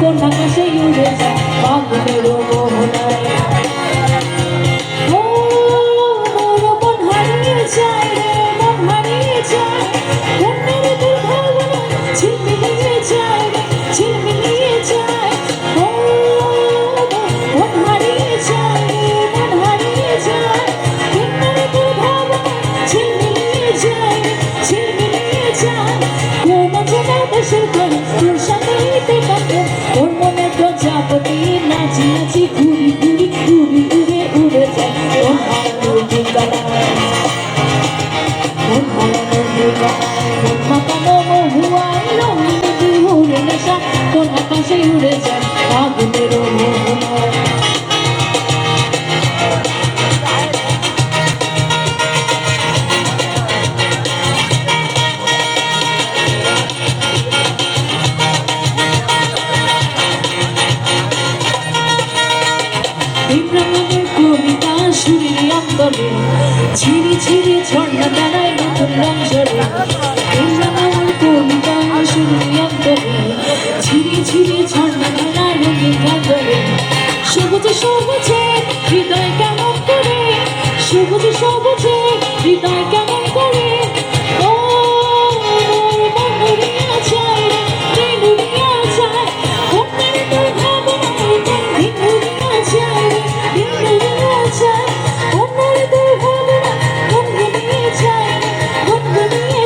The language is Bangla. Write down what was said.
Con la que se আকাশে উড়ে যায় আগুনের মোহনা বিপ্লবের কবিতা সুরের অন্তরে ছিঁড়ি ঝর্ণা দাঁড়ায় নতুন রং Yeah.